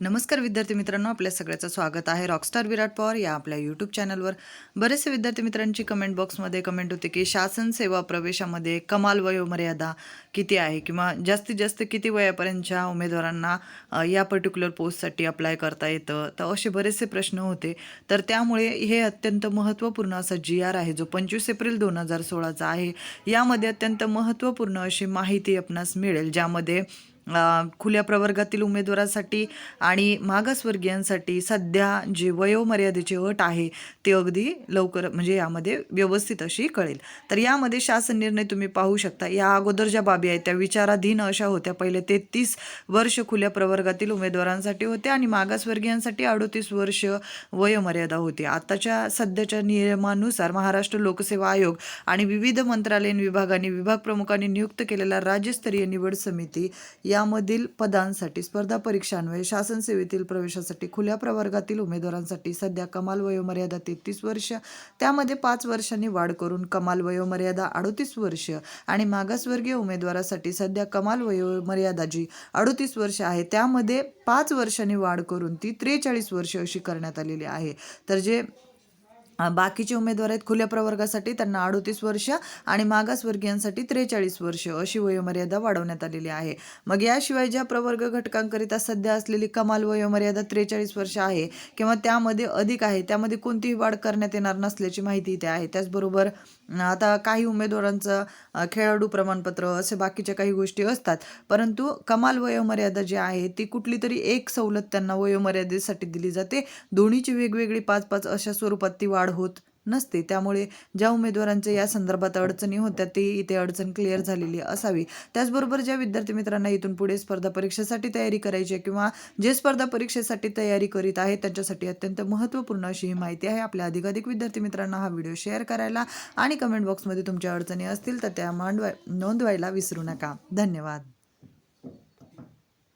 नमस्कार विद्यार्थी मित्रांनो आपल्या सगळ्याचं स्वागत आहे रॉकस्टार विराट पवार या आपल्या यूट्यूब चॅनलवर बरेचसे विद्यार्थी मित्रांची कमेंट बॉक्समध्ये कमेंट होते की शासन सेवा प्रवेशामध्ये कमाल वयोमर्यादा किती आहे किंवा जास्तीत जास्त किती वयापर्यंतच्या उमेदवारांना या पर्टिक्युलर पोस्टसाठी अप्लाय करता येतं? तर असे बरेचसे प्रश्न होते. तर त्यामुळे हे अत्यंत महत्त्वपूर्ण असा जी आर आहे जो पंचवीस एप्रिल दोन हजार सोळाचा आहे. यामध्ये अत्यंत महत्त्वपूर्ण अशी माहिती आपणास मिळेल ज्यामध्ये खुल्या प्रवर्गातील उमेदवारासाठी आणि मागासवर्गीयांसाठी सध्या जे वयोमर्यादेची अट आहे ते अगदी लवकर म्हणजे यामध्ये व्यवस्थित अशी कळेल. तर यामध्ये शासन निर्णय तुम्ही पाहू शकता. या अगोदर ज्या बाबी आहेत त्या विचाराधीन अशा होत्या. पहिले तेहतीस वर्ष खुल्या प्रवर्गातील उमेदवारांसाठी होते आणि मागासवर्गीयांसाठी अडोतीस वर्ष वयोमर्यादा होती. आताच्या सध्याच्या नियमानुसार महाराष्ट्र लोकसेवा आयोग आणि विविध मंत्रालयीन विभागांनी विभाग प्रमुखांनी नियुक्त केलेल्या राज्यस्तरीय निवड समिती या यामधील पदांसाठी स्पर्धा परीक्षांमुळे शासन सेवेतील प्रवेशासाठी खुल्या प्रवर्गातील उमेदवारांसाठी सध्या कमाल वयोमर्यादा तेहतीस वर्ष त्यामध्ये पाच वर्षांनी वाढ करून कमाल वयोमर्यादा अडोतीस वर्ष आणि मागासवर्गीय उमेदवारासाठी सध्या कमाल वयोमर्यादा जी अडोतीस वर्ष आहे त्यामध्ये पाच वर्षांनी वाढ करून ती त्रेचाळीस वर्ष अशी करण्यात आलेली आहे. तर जे बाकीचे उमेदवार आहेत खुल्या प्रवर्गासाठी त्यांना अडोतीस वर्ष आणि मागासवर्गीयांसाठी त्रेचाळीस वर्ष अशी वयोमर्यादा वाढवण्यात आलेली आहे. मग याशिवाय ज्या प्रवर्ग घटकांकरिता सध्या असलेली कमाल वयोमर्यादा त्रेचाळीस वर्ष आहे किंवा त्यामध्ये अधिक आहे त्यामध्ये कोणतीही वाढ करण्यात येणार नसल्याची माहिती इथे आहे. त्याचबरोबर आता काही उमेदवारांचं खेळाडू प्रमाणपत्र असे बाकीच्या काही गोष्टी असतात परंतु कमाल वयोमर्यादा जी आहे ती कुठली तरी एक सवलत त्यांना वयोमर्यादेसाठी दिली जाते. दोन्हीची वेगवेगळी पाच पाच अशा स्वरूपात ती वाढ होत नसते. त्यामुळे ज्या उमेदवारांच्या या संदर्भात अडचणी होत्या ती इथे अडचण क्लिअर झालेली असावी. त्याचबरोबर ज्या विद्यार्थी मित्रांना इथून पुढे स्पर्धा परीक्षेसाठी तयारी करायची आहे किंवा जे स्पर्धा परीक्षेसाठी तयारी करीत आहेत त्यांच्यासाठी अत्यंत महत्त्वपूर्ण अशी ही माहिती आहे. आपल्या अधिकाधिक विद्यार्थी मित्रांना हा व्हिडिओ शेअर करायला आणि कमेंट बॉक्समध्ये तुमच्या अडचणी असतील तर त्या मांडवा नोंदवायला विसरू नका. धन्यवाद.